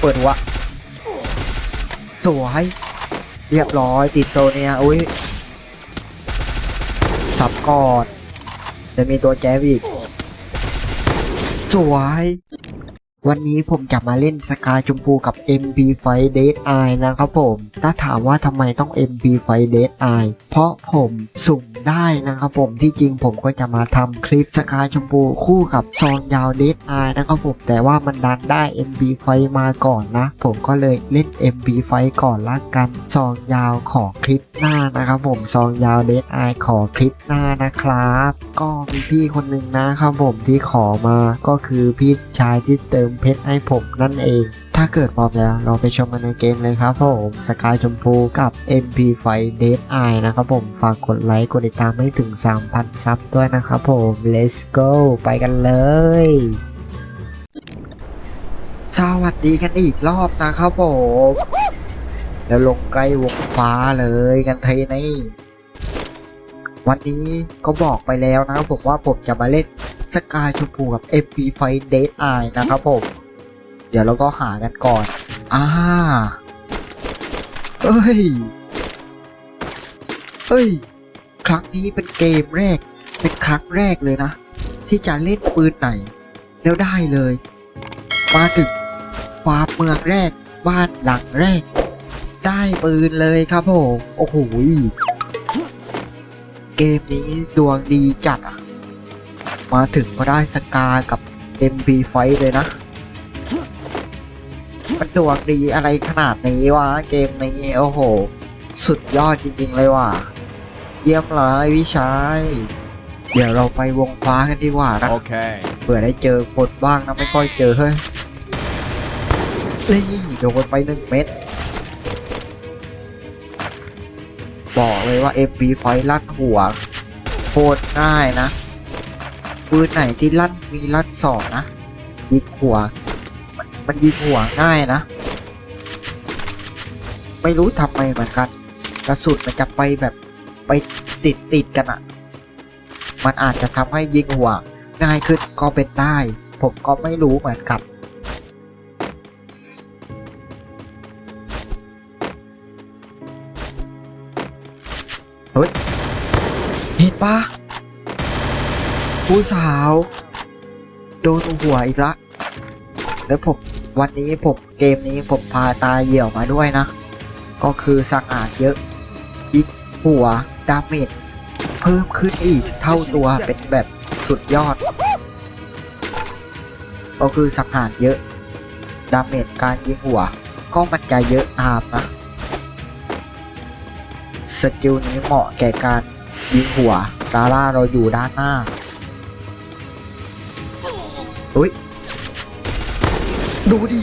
เปิดหัวสวยเรียบร้อยติดโซเนียอุ้ยสับก่อนจะมีตัวแจ๊บอีกสวย วันนี้ผมจะมาเล่นสกายชมพูกับ MP5 Dead Eye นะครับผม ถ้าถามว่าทำไมต้อง MP5 Dead Eye เพราะผมสุ่มได้นะครับผม ที่จริงผมก็จะมาทำคลิปสกายชมพูคู่กับซองยาว Dead Eye นะครับผม แต่ว่ามันดันได้ MP5 มาก่อนนะ ผมก็เลยเล่น MP5 ก่อนละกัน ซองยาวขอคลิปหน้านะครับผม ซองยาว Dead Eye ขอคลิปหน้านะครับ ก็มีพี่คนหนึ่งนะครับผมที่ขอมา ก็คือพี่ชายที่เติมเพชรให้ผมนั่นเอง ถ้าเกิดพร้อมแล้วเราไปชมกันในเกมเลยครับผมสกายชมพูกับ MP5 Dead Eye นะครับผม ฝากกดไลค์กดติดตามให้ถึง 3,000 ซับด้วยนะครับผม let's go ไปกันเลยสวัสดีกันอีกรอบนะครับผม แล้วลงใกล้วงฟ้าเลยกันทีนี้วันนี้ก็บอกไปแล้วนะครับผมว่าผมจะมาเล่น สกายชมพูกับ MP5 Dead Eye นะครับผม เดี๋ยวเราก็หากันก่อน อ่าเอ้ย เอ้ย ครั้งนี้เป็นเกมแรก เป็นครั้งแรกเลยนะ ที่จะเล่นปืนไหน แล้วได้เลย มาถึงฟาร์มเมืองแรก บ้านหลังแรก ได้ปืนเลยครับผม โอ้โห เกมนี้ดวงดีจัดอะ มาถึงก็ได้สกากับ MP5 เลยนะมันดวงดีอะไรขนาดนี้วะเกมนี้โอ้โห สุดยอดจริง ๆ เลยว่ะ เยี่ยมเลยวิชัยเดี๋ยวเราไปวงฟ้ากันดีกว่านะ Okay. เผื่อได้เจอคนบ้างนะไม่ค่อยเจอเฮ้ยนี่โดนไปหนึ่งเม็ดบอกเลยว่า MP ไฟลั่นหัวโคตรง่ายนะ ปืนไหนที่ลั่นมีลั่นสอนะยิงหัวมันมันยิงหัวง่ายนะ ไม่รู้ทำไมเหมือนกันกระสุนมันจะไปแบบไปติดติดกันอะมันอาจจะทำให้ยิงหัว ง่ายขึ้นก็เป็นได้ ผมก็ไม่รู้เหมือนกันเฮ้ยเห็นปะ ผู้สาว โดนหัวอีกละ แล้วผมวันนี้ผมเกมนี้ผมพาตาเหี่ยวมาด้วยนะ ก็คือสังอาจเยอะยิงหัวดาเมจเพิ่มขึ้นอีกเท่าตัวเป็นแบบสุดยอด ก็คือสังหารเยอะ ดาเมจการยิงหัว ก็มันจะเยอะตามนะ สกิลนี้เหมาะแก่การยิงหัวดาร่าเราอยู่ด้านหน้า อุ้ย ดูดิ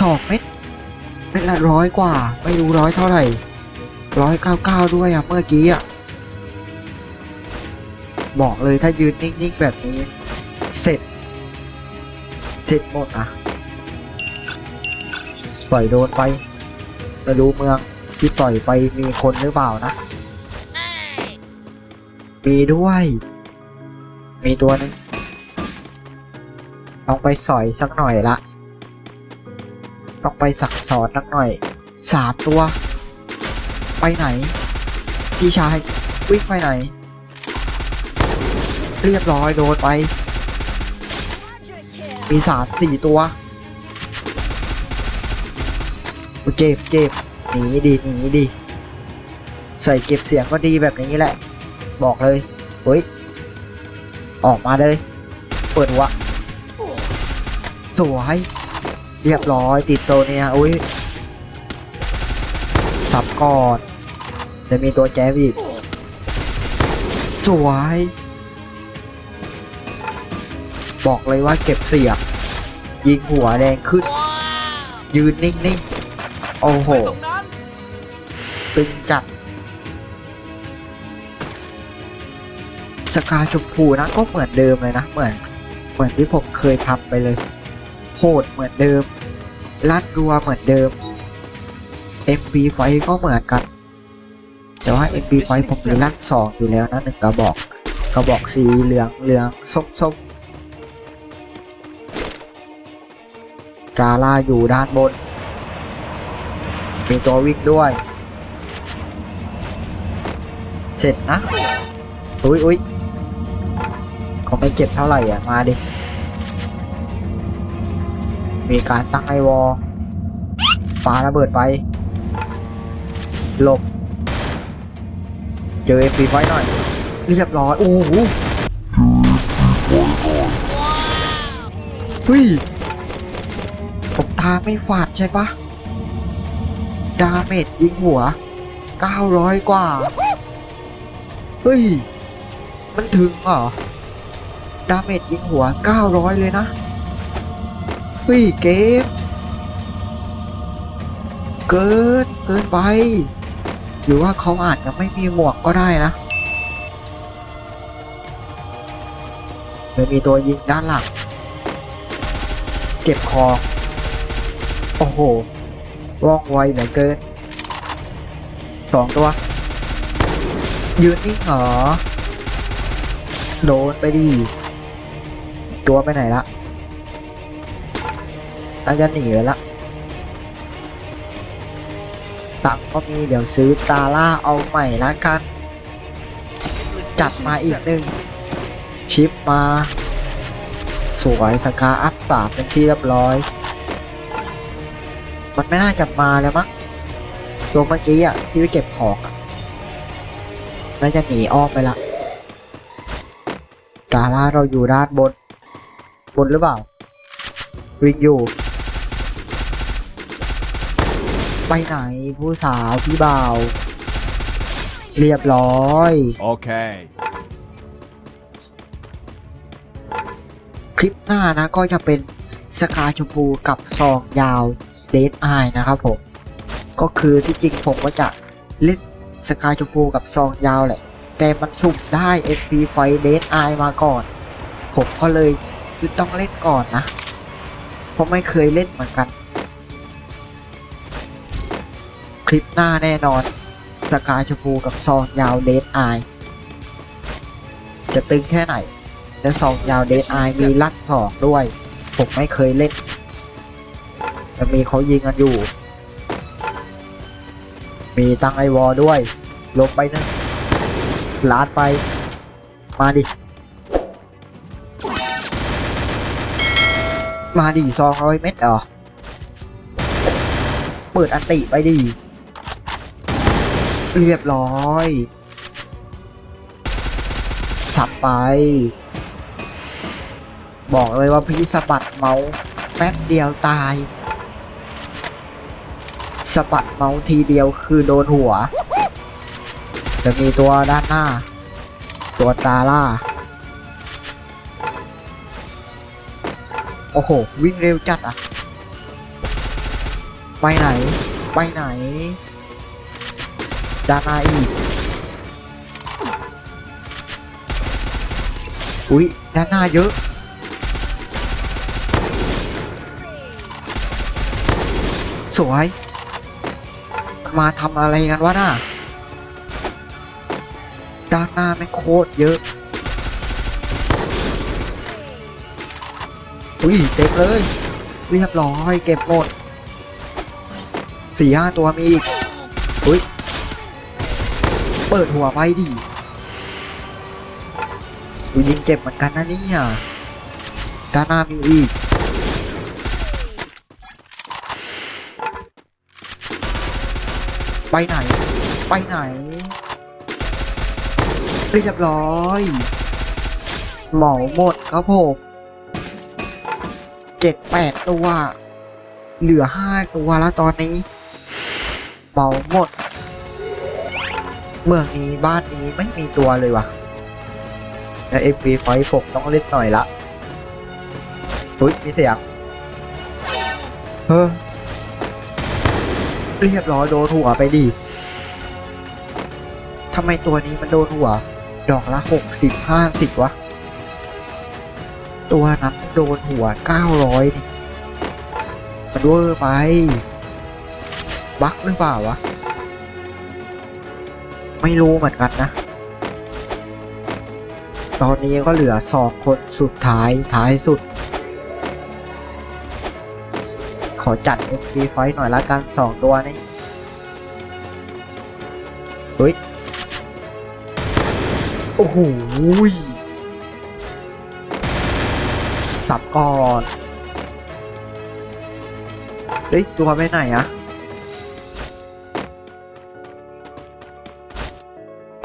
สองเม็ดเม็ดละร้อยกว่า ไม่รู้ร้อยเท่าไหร่ร้อยเก้าเก้าด้วยอะเมื่อกี้อะบอกเลยถ้ายืนนิ่งๆแบบนี้ เสร็จ เสร็จหมดอะปล่อยโดนไปไม่รู้เมืองที่ปล่อยไปมีคนหรือเปล่านะ มีด้วย มีตัวหนึง ต้องไปสอยสักหน่อยละ ต้องไปสั่งสอนสักหน่อยสามตัว ไปไหน พี่ชายวิ่งไปไหน เรียบร้อยโดนไป มีสามสี่ตัวโอเจ็บเจ็บหนีดีหนีดีใส่เก็บเสียงก็ดีแบบนี้แหละ บอกเลยเฮ้ยออกมาเลย เปิดหัว สวยเรียบร้อยติดโซเนียอุ้ยสับก่อนเดี๋ยวมีตัวแจ๊บอีกสวยบอกเลยว่าเก็บเสียงยิงหัวแดงขึ้น ยืนนิ่งๆ โอ้โห ตึงจัด สกาชมพูนะก็เหมือนเดิมเลยนะ เหมือน เหมือนที่ผมเคยทำไปเลย โหดเหมือนเดิมลั่นรัวเหมือนเดิม MP ไฟก็เหมือนกันแต่ว่า MP ไฟผมมีลั่นสองอยู่แล้วนะหนึ่งกระบอกกระบอกสีเหลืองเหลืองส้มส้มดาร่าอยู่ด้านบน มีตัววิ่งด้วย เสร็จนะ อุ้ยอุ้ยเขาไม่เจ็บเท่าไหร่อะ มาดิ มีการตั้งไอวอลปาระเบิดไป หลบ เจอเอฟีไว้หน่อย เรียบร้อย โอ้โหเฮ้ยผมตาไม่ฝาดใช่ปะ ดาเมจยิงหัว 900 กว่า เฮ้ย มันถึงเหรอ ดาเมจยิงหัว 900 เลยนะ เฮ้ยเกมเกินเกินไป หรือว่าเขาอาจจะไม่มีหมวกก็ได้นะเดี๋ยวมีตัวยิงด้านหลัง เก็บคอ โอ้โห ว่องไวเหลือเกิน สองตัว ยืนนิ่งเหรอ โดนไปดี ตัวไปไหนละ น่าจะหนีไปละตังก็มีเดี๋ยวซื้อตาล่าเอาใหม่ละกัน จัดมาอีกหนึ่งชิปมา สวยสกาอัพสามเป็นที่เรียบร้อย มันไม่น่าจะมาแล้วมั้งตัวเมื่อกี้อะ ที่ไปเก็บของอะน่าจะหนีอ้อมไปละดาร่าเราอยู่ด้านบน บนหรือเปล่า วิ่งอยู่ ไปไหนผู้สาวพี่บ่าว เรียบร้อย Okay. คลิปหน้านะก็จะเป็นสกาชมพูกับซองยาวเดทไอนะครับผม ก็คือที่จริงผมก็จะเล่นสกาชมพูกับซองยาวแหละ แต่มันสุ่มได้ MP ไฟเดทไอมาก่อน ผมก็เลยต้องเล่นก่อนนะ เพราะไม่เคยเล่นเหมือนกัน ลิปหน้าแน่นอน สกายชมพูกับซองยาวเดทไอจะตึงแค่ไหน และสองยาวเดนไอมีลัดสองด้วย ผมไม่เคยเล่นแต่มีเขายิงกันอยู่ มีตั้งไอวอลด้วยลงไปหนึงลาดไป มาดิ มาดิสองร้อยเม็ดเหรอเปิดอันติไปดิ เรียบร้อยฉับไป บอกเลยว่าพี่สะบัดเมาส์แป๊บเดียวตายสะบัดเมาส์ทีเดียวคือโดนหัว จะมีตัวด้านหน้า ตัวตาล่า โอ้โห วิ่งเร็วจัดอะ ไปไหน ไปไหน ด้านาอีกอุ๊ยด้านหน้าเยอะสวยมันมาทำอะไรกันวะน่ะด้านหน้าไม่โคตรเยอะ อุ้ยเต็มเลย เรียบร้อยเก็บหมดสี่ห้าตัวมีอีก อุ้ย เปิดหัวไปดิดูยิงเจ็บเหมือนกันนะเนี่ยด้านหน้ามีอีกไปไหน ไปไหน เรียบร้อย เหมาหมดครับผมเจ็ดแปดตัว เหลือห้าตัวแล้วตอนนี้ เหมาหมด เมืองนี้บ้านนี้ไม่มีตัวเลยวะแล้วเอฟพีไฟผมต้องเล่นหน่อยละอุ้ยมีเสียงเฮ้อเรียบร้อยโดนหัวไปดิทำไมตัวนี้มันโดนหัว ดอกละหกสิบห้าสิบวะ ตัวนั้นโดนหัวเก้าร้อยนี่มันเวอร์ไป บั๊กหรือเปล่าวะ ไม่รู้เหมือนกันนะ ตอนนี้ก็เหลือสองคนสุดท้ายท้ายสุด ขอจัด MP ไฟหน่อยละกันสองตัวนี้เฮ้ย โอ้โหสับก่อน เฮ้ย ตัวไปไหนอะ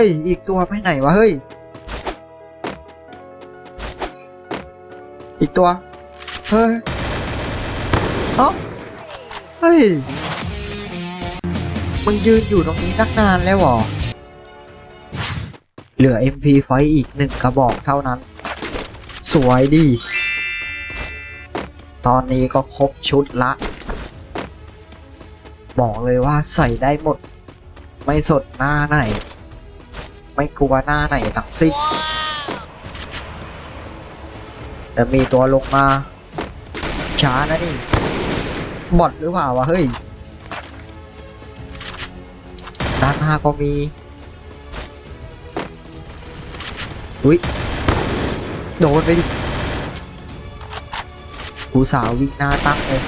ฮ้ย อีกตัวไปไหนวะ เฮ้ย อีกตัว เฮ้ยเอ้าเฮ้ย มึงยืนอยู่ตรงนี้ตั้งนานแล้วหรอ เหลือ MP ไฟอีกหนึ่งกระบอกเท่านั้น สวยดี ตอนนี้ก็ครบชุดละ บอกเลยว่าใส่ได้หมด ไม่สดหน้าไหน ไม่กลัวหน้าไหนทั้งสิ้นแต่มีตัวลงมา ช้านะนี่ บอดหรือเปล่าวะ เฮ้ย ด้านหน้าก็มี อุ้ย โดนไปดิกูสาววิ่งหน้าตั้งเลย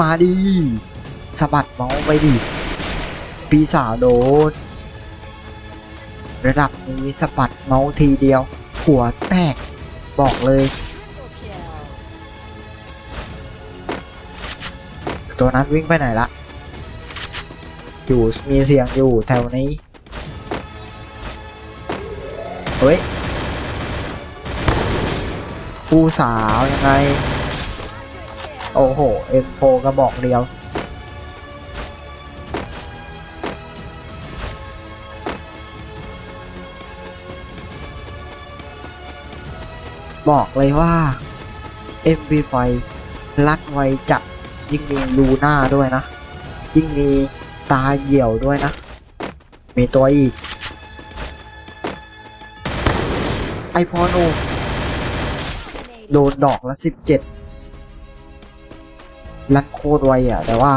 มาดีสะบัดเมาส์ไปดิ ปีสาวโดนระดับนี้สะบัดเมาส์ทีเดียว หัวแตกบอกเลย ตัวนั้นวิ่งไปไหนละ อยู่มีเสียงอยู่แถวนี้ เฮ้ย ผู้สาวยังไง โอ้โห M4 กระบอกเดียว บอกเลยว่า MP5 ลัดไวจัดยิ่งมีลูน่าด้วยนะ ยิ่งมีตาเหี่ยวด้วยนะ มีตัวอีก ไอพอนูโดนดอกละสิบเจ็ดลัดโคตรไวอะ แต่ว่า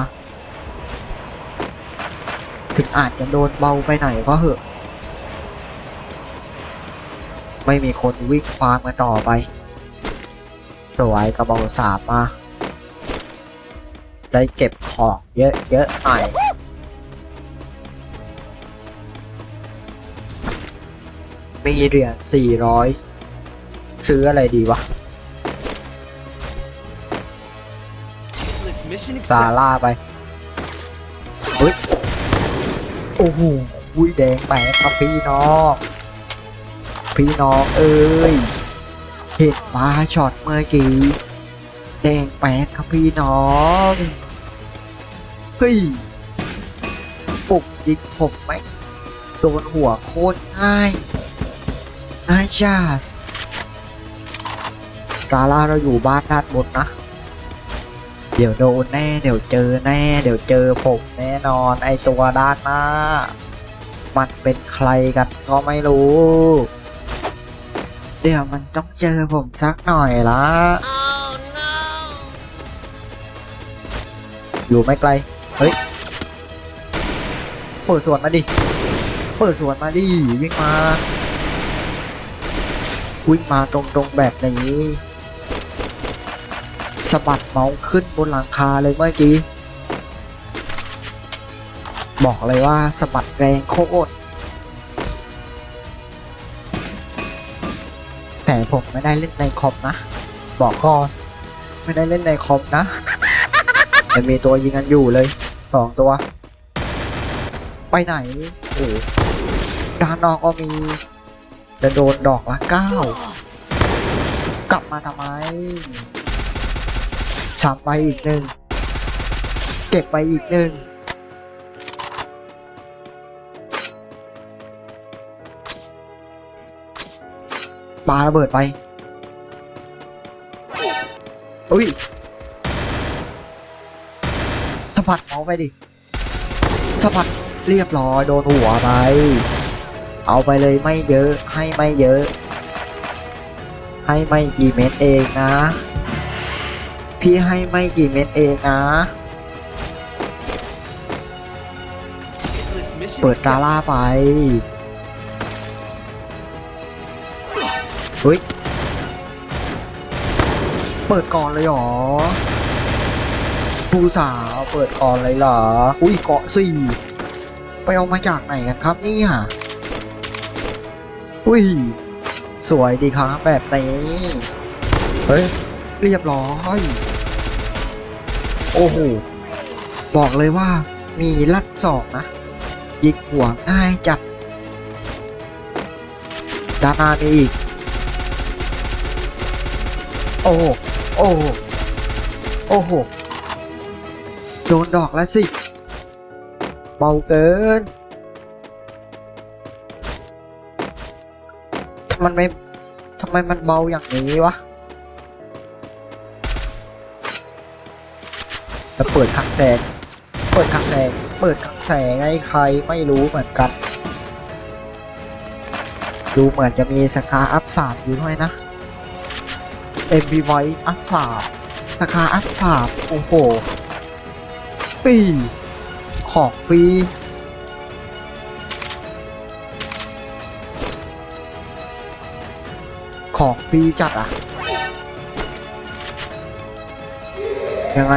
ถึงอาจจะโดนเบาไปหน่อยก็เหอะ ไม่มีคนวิ่งฟาร์มกันต่อไปสวยกระบอกสามมา ได้เก็บของเยอะๆหน่อยมีเหรียญ400ซื้ออะไรดีวะซา accepted. ร่าไปเฮ้ย โอ้โหอุ้ยแดงแปลกครับพี่น้อง พี่น้องเอ้ยเห็นปลาช็อตเมื่อกี้แดงแปลกครับพี่น้องเฮ้ยปุกยิงผมไหมโดนหัวโคตรง่ายง่ายจ้าสซาร่าเราอยู่บ้านด้านบนนะ เดี๋ยวโดนแน่ เดี๋ยวเจอแน่ เดี๋ยวเจอผมแน่นอนไอตัวด้านหน้า มันเป็นใครกันก็ไม่รู้ เดี๋ยวมันต้องเจอผมสักหน่อยละอยู่ไม่ไกล เฮ้ย เปิดสวนมาดิ เปิดสวนมาดิ วิ่งมา วิ่งมาตรงๆแบบนี้สะบัดเมาส์ขึ้นบนหลังคาเลยเมื่อกี้ บอกเลยว่าสะบัดแรงโคตร แต่ผมไม่ได้เล่นในคอมนะ บอกก่อนไม่ได้เล่นในคอมนะแต่มีตัวยิงกันอยู่เลยสองตัว ไปไหนโอ้ด้านนอกก็มีจะโดนดอกละเก้ากลับมาทำไมสับไปอีกหนึ่งเก็บไปอีกหนึ่ง ปาระเบิดไปอุ้ยสะบัดเมาส์ไปดิสะบัดเรียบร้อยโดนหัวไป เอาไปเลยไม่เยอะให้ไม่เยอะ ให้ไม่กี่เม็ดเองนะ พี่ให้ไม่กี่เม็ดเองนะ Hitless mission เปิดกา accepted. ล่าไป เฮ้ย เปิดก่อนเลยเหรอผู้สาวเปิดก่อนเลยเหรอ อุ้ยเกาะสี่ไปเอามาจากไหนกันครับเนี่ยอุ้ย สวยดีครับแบบนี้เฮ้ย เรียบร้อย โอ้โห บอกเลยว่ามีลัดศอกนะ ยิงหัวง่ายจัดด้านหน้ามีอีกโอ้โหโอ้โหโอ้โหโดนดอกแล้วสิเบาเกินทำไมไม่ทำไมมันเบาอย่างนี้วะจะเปิดขังแสง เปิดขังแสง เปิดขังแสงให้ใครไม่รู้เหมือนกัน ดูเหมือนจะมีสกาอัพสามอยู่ด้วยนะ MP v o i อัพสามสกาอัพสามโอ้โห ปี ของฟรีของฟรีจัดอะ ยังไง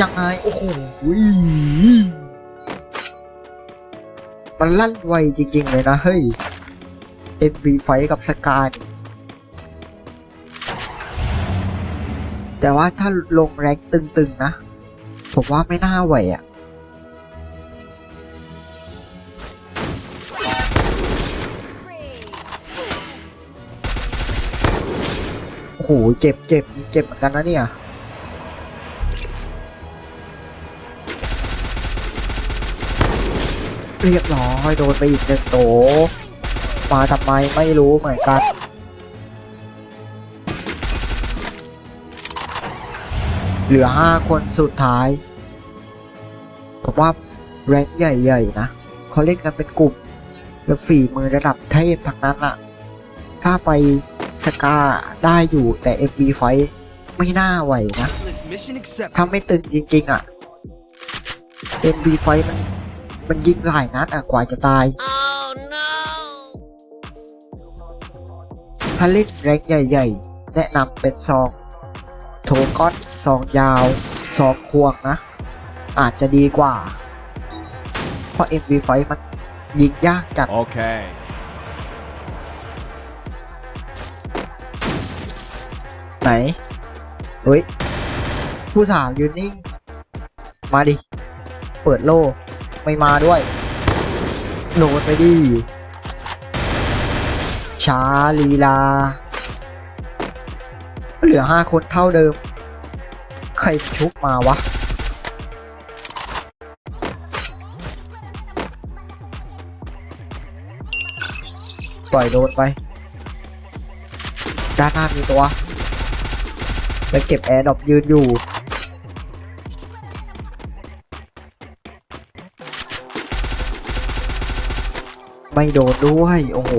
ยังไง โอ้โหมันลั่นไวจริง ๆ เลยนะ เฮ้ย MP ไฟกับสกานี่ แต่ว่าถ้าลงแรงตึงๆนะ ผมว่าไม่น่าไหวอะโอ้โหเจ็บเจ็บเจ็บเหมือนกันนะเนี่ยเรียบร้อยโดนไปอีกหนึ่งโตมาทำไมไม่รู้เหมือนกัน เหลือห้าคนสุดท้ายผมว่าแรงใหญ่ๆนะเขาเล่นกันเป็นกลุ่มแล้วฝีมือระดับเทพทั้งนั้นอะถ้าไปสกาได้อยู่แต่ MB ไฟไม่น่าไหวนะ ถ้าไม่ตึงจริงๆอะ MB ไฟมันมันยิงหลายนัดอะกว่าจะตาย Oh no! ถ้าเล่นแรงใหญ่ ๆ แนะนำเป็นซองโถก้อน ซองยาวซองควงนะ อาจจะดีกว่า เพราะ MB ไฟมันยิงยากจัด Okay. ไหนเฮ้ย ผู้สาวยืนนิ่ง มาดิ เปิดโล่ไม่มาด้วย โดนไปดิช้าลีลา เหลือห้าคนเท่าเดิมใครชุบมาวะ ปล่อยโดนไป ด้านหน้ามีตัว ไปเก็บแอร์ดรอปยืนอยู่ไม่โดนด้วย โอ้โห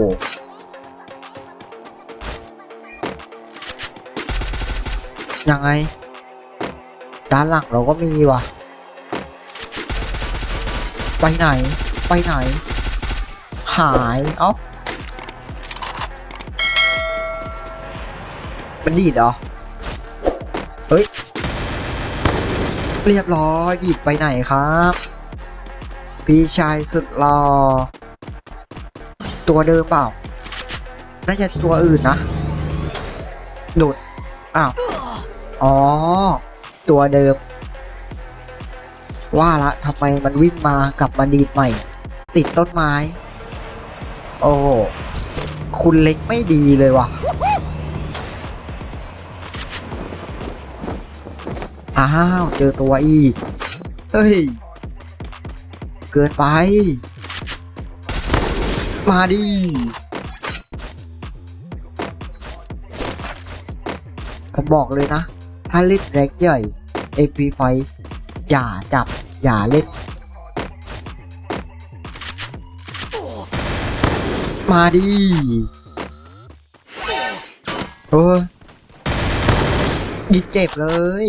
ยังไง ด้านหลังเราก็มีว่ะ ไปไหน ไปไหน หายเอ้ามันดีดเหรอ เฮ้ย เรียบร้อยดีดไปไหนครับ พี่ชายสุดหล่อตัวเดิมเปล่า น่าจะตัวอื่นนะ โดด อ้าว อ๋อ ตัวเดิม ว่าละทำไมมันวิ่งมากลับมาดีดใหม่ ติดต้นไม้ โอ้ คุณเล็กไม่ดีเลยว่ะอ้าว เจอตัวอีก เฮ้ย เกินไป มาดิผมบอกเลยนะ ถ้าเล่นแร็กใหญ่ AP ไฟอย่าจับ อย่าเล่น มาดิเออยิงเจ็บเลย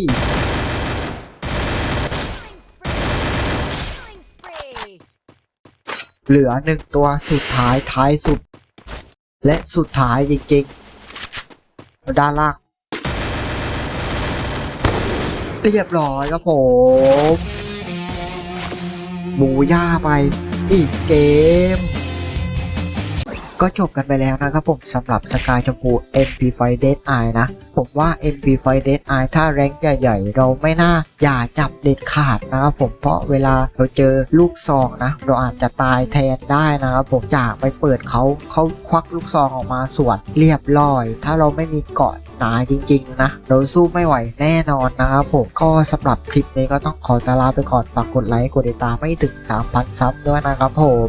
เหลือหนึ่งตัวสุดท้ายท้ายสุด และสุดท้ายจริงๆด้านล่าง เรียบร้อยครับผมบูย่าไปอีกเกม ก็จบกันไปแล้วนะครับผมสำหรับสกายชมพู MP5 Dead Eye นะ ผมว่า MP5 Dead Eye ถ้าแรงใหญ่ๆ เราไม่น่าอย่าจับเด็ดขาดนะครับผมเพราะเวลาเราเจอลูกซองนะ เราอาจจะตายแทนได้นะครับผมจากไปเปิดเขาเขาควักลูกซองออกมาสวนเรียบร้อย ถ้าเราไม่มีเกาะ หนาจริงๆนะเราสู้ไม่ไหวแน่นอนนะครับผมก็สำหรับคลิปนี้ก็ต้องขอตาลาไปก่อนฝากกดไลค์กดติดตามไม่ถึง 3,000 ซับด้วยนะครับผม